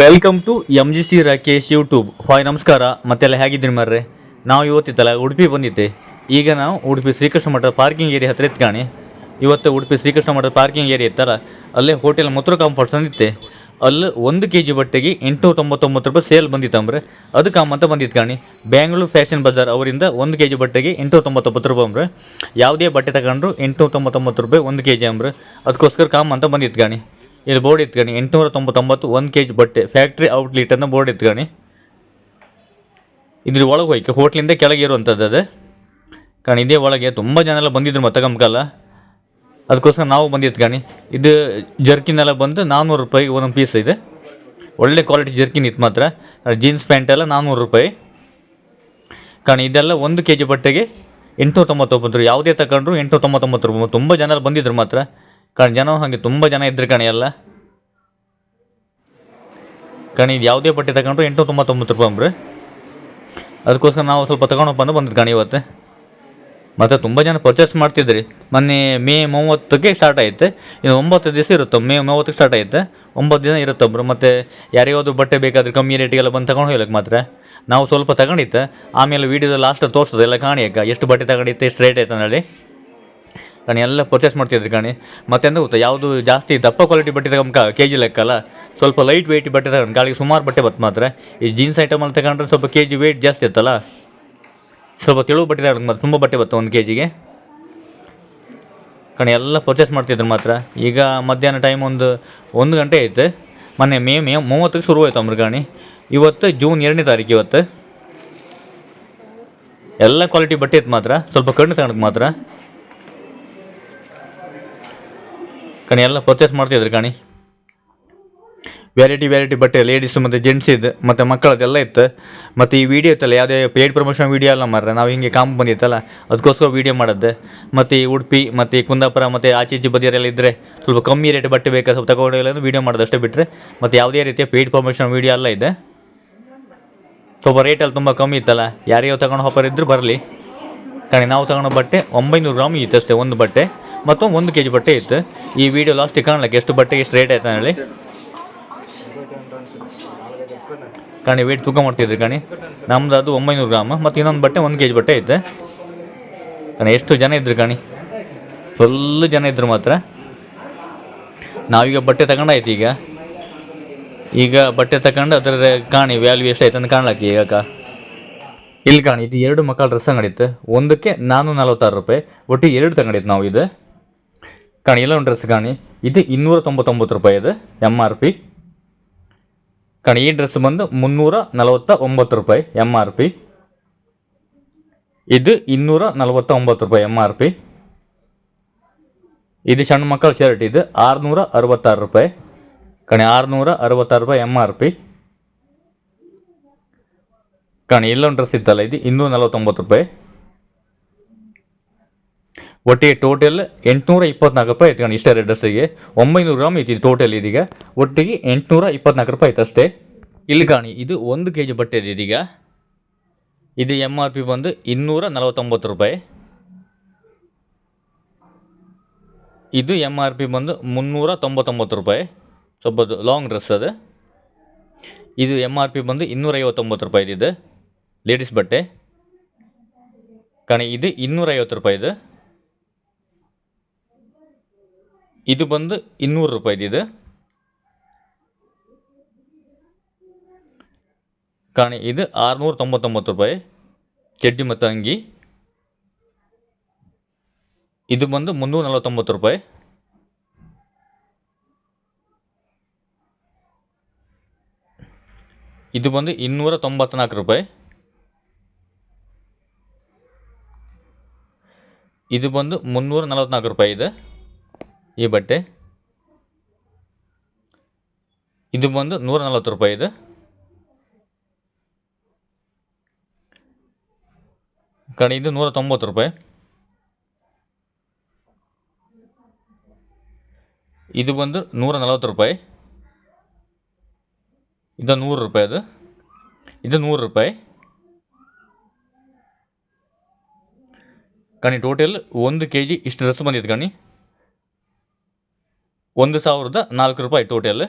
Welcome to M G C Rakesh YouTube hi ನಮಸ್ಕಾರ. ಮತ್ತೆಲ್ಲ ಹೇಗಿದ್ದೀನಿ ಮರ್ರೆ? ನಾವು ಇವತ್ತಿತ್ತಲ್ಲ ಉಡುಪಿ ಬಂದಿದ್ದೆ. ಈಗ ನಾವು ಉಡುಪಿ ಶ್ರೀಕೃಷ್ಣ ಮಠದ ಪಾರ್ಕಿಂಗ್ ಏರಿಯಾ ಹತ್ರ ಇತ್ಕಾಣಿ ಇವತ್ತು ಉಡುಪಿ ಶ್ರೀಕೃಷ್ಣ ಮಠದ ಪಾರ್ಕಿಂಗ್ ಏರಿಯಾ ಇತ್ತಲ್ಲ, ಅಲ್ಲೇ ಹೋಟೆಲ್ ಮುತ್ರ ಕಂಫರ್ಟ್ಸ್ ಅಂದಿತ್ತೆ ಅಲ್ಲಿ ಒಂದು ಕೆ ಜಿ ಬಟ್ಟೆಗೆ ಎಂಟುನೂರ ತೊಂಬತ್ತೊಂಬತ್ತು ರೂಪಾಯಿ ಸೇಲ್ ಬಂದಿತ್ತಂಬ್ರೆ ಅದು ಕಾಮಂತ ಬಂದಿತ್ತು ಕಾಣಿ ಬ್ಯಾಂಗ್ಳೂರು ಫ್ಯಾಷನ್ ಬಜಾರ್ ಅವರಿಂದ ಒಂದು ಕೆ ಜಿ ಬಟ್ಟೆಗೆ ಎಂಟುನೂರ ತೊಂಬತ್ತೊಂಬತ್ತು ರೂಪಾಯಿ ಅಂಬ್ರೆ ಯಾವುದೇ ಬಟ್ಟೆ ತಗೊಂಡ್ರು ಎಂಟುನೂರ ತೊಂಬತ್ತೊಂಬತ್ತು ರೂಪಾಯಿ ಒಂದು ಕೆ ಜಿ ಅಂಬ್ರೆ ಅದಕ್ಕೋಸ್ಕರ ಕಾಮ್ ಅಂತ ಬಂದಿತ್ತು ಕಾಣಿ ಇಲ್ಲಿ ಬೋರ್ಡ್ ಇತ್ಕಣಿ ಎಂಟುನೂರ ತೊಂಬತ್ತೊಂಬತ್ತು, ಒಂದು ಕೆ ಜಿ ಬಟ್ಟೆ. ಫ್ಯಾಕ್ಟ್ರಿ ಔಟ್ಲೆಟ್ ಅನ್ನೋ ಬೋರ್ಡ್ ಇತ್ಕಣಿ ಇದ್ರ ಒಳಗೆ ಹೋಯ್ಕೆ. ಹೋಟ್ಲಿಂದ ಕೆಳಗೆ ಇರುವಂಥದ್ದು ಅದು. ಕಾಣಿ, ಇದೇ ಒಳಗೆ. ತುಂಬ ಜನ ಎಲ್ಲ ಬಂದಿದ್ರು ಮತ್ತೆ ಗಮಕಲ್ಲ. ಅದಕ್ಕೋಸ್ಕರ ನಾವು ಬಂದಿತ್ತು ಕಣಿ ಇದು ಜರ್ಕಿನ್ ಎಲ್ಲ ಬಂದು ನಾನ್ನೂರು ರೂಪಾಯಿ ಒಂದೊಂದು ಪೀಸ್ ಇದೆ. ಒಳ್ಳೆ ಕ್ವಾಲಿಟಿ ಜರ್ಕಿನ್ ಇತ್ತು ಮಾತ್ರ. ಜೀನ್ಸ್ ಪ್ಯಾಂಟ್ ಎಲ್ಲ ನಾನ್ನೂರು ರೂಪಾಯಿ. ಕಾಣಿ, ಇದೆಲ್ಲ ಒಂದು ಕೆ ಜಿ ಬಟ್ಟೆಗೆ ಎಂಟುನೂರ ತೊಂಬತ್ತೊಂಬತ್ತು. ಯಾವುದೇ ತಗೊಂಡ್ರು ಎಂಟುನೂರ ತೊಂಬತ್ತೊಂಬತ್ತು ರೂಪಾಯಿ. ತುಂಬ ಜನ ಬಂದಿದ್ರು ಮಾತ್ರ. ಕಾಣಿ, ಜನ ಹಾಗೆ ತುಂಬ ಜನ ಇದ್ರು ಕಣಿ ಎಲ್ಲ. ಕಣಿ, ಇದು ಯಾವುದೇ ಬಟ್ಟೆ ತಗೊಂಡ್ರು ಎಂಟು ತೊಂಬತ್ತೊಂಬತ್ತು ರೂಪಾಯಿ ಅಂಬ್ರಿ. ಅದಕ್ಕೋಸ್ಕರ ನಾವು ಸ್ವಲ್ಪ ತಗೊಂಡು ಬಂದು ಬಂದಿದ್ದು ಕಣಿ ಇವತ್ತು. ಮತ್ತು ತುಂಬ ಜನ ಪರ್ಚೇಸ್ ಮಾಡ್ತಿದ್ರಿ. ಮೊನ್ನೆ ಮೇ ಮೂವತ್ತಕ್ಕೆ ಸ್ಟಾರ್ಟ್ ಆಯಿತು. ಇನ್ನು ಒಂಬತ್ತು ದಿವಸ ಇರುತ್ತೆ, ಮೇ ಮೂವತ್ತಕ್ಕೆ ಸ್ಟಾರ್ಟ್ ಆಯಿತು. ಒಂಬತ್ತು ದಿನ ಇರುತ್ತೆ ಒಬ್ಬರು ಮತ್ತು ಯಾರ್ಯಾವುದು ಬಟ್ಟೆ ಬೇಕಾದ್ರೆ ಕಮ್ಮಿ ರೇಟಿಗೆಲ್ಲ ಬಂದು ತಗೊಂಡು ಹೋಗ್ಲಿಕ್ಕೆ ಮಾತ್ರ. ನಾವು ಸ್ವಲ್ಪ ತಗೊಂಡಿತ್ತು ಆಮೇಲೆ ವೀಡಿಯೋದ ಲಾಸ್ಟ್ ತೋರಿಸ್ತದೆ ಎಲ್ಲ ಕಾಣಿಯಕ್ಕ ಎಷ್ಟು ಬಟ್ಟೆ ತಗೊಂಡಿತ್ತು ಎಷ್ಟು ರೇಟ್ ಆಯ್ತು ಹೇಳಿ. ಕಾಣಿ ಎಲ್ಲ ಪರ್ಚೇಸ್ ಮಾಡ್ತಿದ್ರಿ ಮತ್ತೆ ಮತ್ತೆಂದ ಗೊತ್ತಾ, ಯಾವುದು ಜಾಸ್ತಿ ದಪ್ಪ ಕ್ವಾಲಿಟಿ ಬಟ್ಟೆ ತಗೊಂಬ ಕೆ ಜಿ ಲೆಕ್ಕಲ್ಲ, ಸ್ವಲ್ಪ ಲೈಟ್ ವೆಯ್ಟ್ ಬಟ್ಟೆ ತಗೊಂಡು, ಗಾಳಿಗೆ ಸುಮಾರು ಬಟ್ಟೆ ಬತ್ತು ಮಾತ್ರ. ಈ ಜೀನ್ಸ್ ಐಟಮಲ್ಲಿ ತಗೊಂಡ್ರೆ ಸ್ವಲ್ಪ ಕೆ ಜಿ ವೆಯ್ಟ್ ಜಾಸ್ತಿ ಇತ್ತಲ್ಲ? ಸ್ವಲ್ಪ ತೆಳು ಬಟ್ಟೆ ತಗೊಂಡು ಮತ್ತೆ ತುಂಬ ಬಟ್ಟೆ ಬತ್ತು ಒಂದು ಕೆ ಜಿಗೆ ಕಣಿ ಎಲ್ಲ ಪರ್ಚೇಸ್ ಮಾಡ್ತಿದ್ರು ಮಾತ್ರ. ಈಗ ಮಧ್ಯಾಹ್ನ ಟೈಮ್ ಒಂದು ಒಂದು ಗಂಟೆ ಐತೆ ಮೊನ್ನೆ ಮೇ ಮೇ, ಮೂವತ್ತಕ್ಕೆ ಶುರು ಆಯ್ತು ಅಮ್ರಗಾಣಿ ಇವತ್ತು ಜೂನ್ ಎರಡನೇ ತಾರೀಕು ಇವತ್ತು. ಎಲ್ಲ ಕ್ವಾಲಿಟಿ ಬಟ್ಟೆ ಇತ್ತು ಮಾತ್ರ. ಸ್ವಲ್ಪ ಕಣ್ಣು ತಗೊಂಡು ಮಾತ್ರ. ಕಣಿ, ಎಲ್ಲ ಪರ್ಚೇಸ್ ಮಾಡ್ತಿದ್ರು ಕಣಿ? ವೆರೈಟಿ ವೆರೈಟಿ ಬಟ್ಟೆ ಲೇಡೀಸ್ ಮತ್ತು ಜೆಂಟ್ಸ್ ಇದು, ಮತ್ತು ಮಕ್ಕಳದೆಲ್ಲ ಇತ್ತು. ಮತ್ತು ಈ ವಿಡಿಯೋ ಇತ್ತಲ್ಲ, ಯಾವುದೇ ಪೇಡ್ ಪ್ರಮೋಷನ್ ವಿಡಿಯೋ ಅಲ್ಲ ಮಾರ್ರೆ, ನಾವು ಹಿಂಗೆ ಕಾಮ್ ಬಂದಿತ್ತಲ್ಲ, ಅದಕ್ಕೋಸ್ಕರ ವೀಡಿಯೋ ಮಾಡಿದ್ದೆ. ಮತ್ತು ಈ ಉಡುಪಿ, ಮತ್ತು ಈ ಕುಂದಾಪುರ, ಮತ್ತು ಆಚೆ ಈಚೆ ಬದಿಯರೆಲ್ಲ ಇದ್ದರೆ ಸ್ವಲ್ಪ ಕಮ್ಮಿ ರೇಟ್ ಬಟ್ಟೆ ಬೇಕಾದ್ರೆ ಸ್ವಲ್ಪ ತಗೊಂಡಿಲ್ಲ ವೀಡಿಯೋ ಮಾಡೋದು ಅಷ್ಟೇ ಬಿಟ್ಟರೆ ಮತ್ತು ಯಾವುದೇ ರೀತಿಯ ಪೇಡ್ ಪ್ರಮೋಷನ್ ವೀಡಿಯೋ ಎಲ್ಲ ಇದೆ. ಸ್ವಲ್ಪ ರೇಟಲ್ಲಿ ತುಂಬ ಕಮ್ಮಿ ಇತ್ತಲ್ಲ, ಯಾರ್ಯಾವ ತಗೊಂಡು ಹೋಪರ್ ಇದ್ದರೂ ಬರಲಿ. ಕಣಿ, ನಾವು ತಗೊಂಡೋ ಬಟ್ಟೆ ಒಂಬೈನೂರು ಗ್ರಾಮ್ ಇತ್ತು ಅಷ್ಟೇ ಒಂದು ಬಟ್ಟೆ. ಮತ್ತು ಒಂದು ಕೆ ಜಿ ಬಟ್ಟೆ ಇತ್ತು. ಈ ವಿಡಿಯೋ ಲಾಸ್ಟಿಗೆ ಕಾಣಲಿಕ್ಕೆ ಎಷ್ಟು ಬಟ್ಟೆ, ಎಷ್ಟು ರೇಟ್ ಆಯ್ತು ಹೇಳಿ. ಕಣಿ ವೇಟ್ ತೂಕ ಮಾಡ್ತಿದ್ರಿ ಕಣಿ. ನಮ್ದು ಅದು ಒಂಬೈನೂರು ಗ್ರಾಮ್, ಮತ್ತು ಇನ್ನೊಂದು ಬಟ್ಟೆ ಒಂದು ಕೆ ಜಿ ಬಟ್ಟೆ ಐತೆ. ಕಣಿ, ಎಷ್ಟು ಜನ ಇದ್ರು ಕಣಿ? ಫುಲ್ ಜನ ಇದ್ರು ಮಾತ್ರ. ನಾವೀಗ ಬಟ್ಟೆ ತಗೊಂಡಾಯ್ತು ಈಗ. ಈಗ ಬಟ್ಟೆ ತಗೊಂಡು ಅದರ ಕಾಣಿ ವ್ಯಾಲ್ಯೂ ಎಷ್ಟು ಆಯ್ತು ಅಂತ ಕಾಣ್ಲಕ್ಕೆ ಈಗ. ಇಲ್ಲಿ ಕಾಣಿ, ಇದು ಎರಡು ಮಕ್ಕಳ ಡ್ರೆಸ್ ಅಂಗಡಿತ್ತು ಒಂದಕ್ಕೆ ನಾನು ನಲವತ್ತಾರು ರೂಪಾಯಿ ಒಟ್ಟು ಎರಡು ತಗೊಂಡಿತ್ತು ನಾವು ಇದು. ಇಲ್ಲ ಒಂದು ಡ್ರೆಸ್ ಕಾಣಿ ಇದು ಇನ್ನೂರ ತೊಂಬತ್ತೊಂಬತ್ತು ರೂಪಾಯಿ ಇದೆ ಎಂ ಆರ್ ಪಿ ಕಾಣಿ ಈ ಡ್ರೆಸ್ ಬಂದು ಮುನ್ನೂರ ನಲವತ್ತ ಒಂಬತ್ತು ರೂಪಾಯಿ ಎಂ ಆರ್ ಪಿ ಇದು ಇನ್ನೂರ ನಲವತ್ತ ಒಂಬತ್ತು ರೂಪಾಯಿ ಎಂ ಆರ್ ಪಿ ಇದು ಸಣ್ಣ ಮಕ್ಕಳ ಶರ್ಟ್ ಇದು ಆರುನೂರ ಅರವತ್ತಾರು ರೂಪಾಯಿ ಕಣಿ ಆರುನೂರ ಅರವತ್ತಾರು ರೂಪಾಯಿ ಎಂ ಆರ್ ಪಿ ಕಣಿ ಇಲ್ಲೊಂದು ಡ್ರೆಸ್ ಇತ್ತಲ್ಲ ಇದು ಇನ್ನೂರ ನಲವತ್ತೊಂಬತ್ತು ರೂಪಾಯಿ ಒಟ್ಟಿಗೆ ಟೋಟಲ್ ಎಂಟುನೂರ ಇಪ್ಪತ್ನಾಲ್ಕು ರೂಪಾಯಿ ಆಯ್ತು ಕಣಿ ಇಷ್ಟೇ ಡ್ರೆಸ್ಸಿಗೆ ಒಂಬೈನೂರು ಗ್ರಾಮ್ ಐತಿ ಟೋಟಲ್ ಇದೀಗ. ಒಟ್ಟಿಗೆ ಎಂಟುನೂರ ಇಪ್ಪತ್ನಾಲ್ಕು ರೂಪಾಯಿ ಆಯ್ತು ಅಷ್ಟೇ. ಇಲ್ಲಿ ಕಾಣಿ, ಇದು ಒಂದು ಕೆ ಜಿ ಬಟ್ಟೆ ಇದೆ ಇದೀಗ. ಇದು ಎಂ ಆರ್ ಪಿ ಬಂದು ಇನ್ನೂರ ನಲವತ್ತೊಂಬತ್ತು ರೂಪಾಯಿ. ಇದು ಎಂ ಆರ್ ಪಿ ಬಂದು ಮುನ್ನೂರ ತೊಂಬತ್ತೊಂಬತ್ತು ರೂಪಾಯಿ. ಸ್ವಲ್ಪ ಲಾಂಗ್ ಡ್ರೆಸ್ ಅದು. ಇದು ಎಂ ಆರ್ ಪಿ ಬಂದು ಇನ್ನೂರೈವತ್ತೊಂಬತ್ತು ರೂಪಾಯಿ ಇದೆ ಲೇಡೀಸ್ ಬಟ್ಟೆ. ಕಣಿ, ಇದು ಇನ್ನೂರೈವತ್ತು ರೂಪಾಯಿ ಇದು. ಇದು ಬಂದು ಇನ್ನೂರು ರೂಪಾಯಿದಿದೆ ಕಾಣಿ, ಇದು ಆರುನೂರ ತೊಂಬತ್ತೊಂಬತ್ತು ರೂಪಾಯಿ. ಚಡ್ಡಿ ಮತ್ತು ಅಂಗಿ. ಇದು ಬಂದು ಮುನ್ನೂರ ನಲವತ್ತೊಂಬತ್ತು ರೂಪಾಯಿ. ಇದು ಬಂದು ಇನ್ನೂರ ತೊಂಬತ್ನಾಲ್ಕು ರೂಪಾಯಿ. ಇದು ಬಂದು ಮುನ್ನೂರ ನಲವತ್ನಾಲ್ಕು ರೂಪಾಯಿ ಇದೆ. ಈ ಬಟ್ಟೆ. ಇದು ಬಂದು ನೂರ ನಲವತ್ತು ರೂಪಾಯಿ ಇದು. ಕಡೆ ಇದು ನೂರ ತೊಂಬತ್ತು ರೂಪಾಯಿ. ಇದು ಬಂದು ನೂರ ನಲವತ್ತು ರೂಪಾಯಿ. ಇದು ನೂರು ರೂಪಾಯಿ ಅದು. ಇದು ನೂರು ರೂಪಾಯಿ. ಕಣಿ ಟೋಟಲ್ ಒಂದು ಕೆ ಜಿ ಇಷ್ಟು ಡ್ರೆಸ್ ಬಂದಿತ್ತು ಕಣಿ. ಒಂದು ಸಾವಿರದ ನಾಲ್ಕು ರೂಪಾಯಿ ಟೋಟಲ್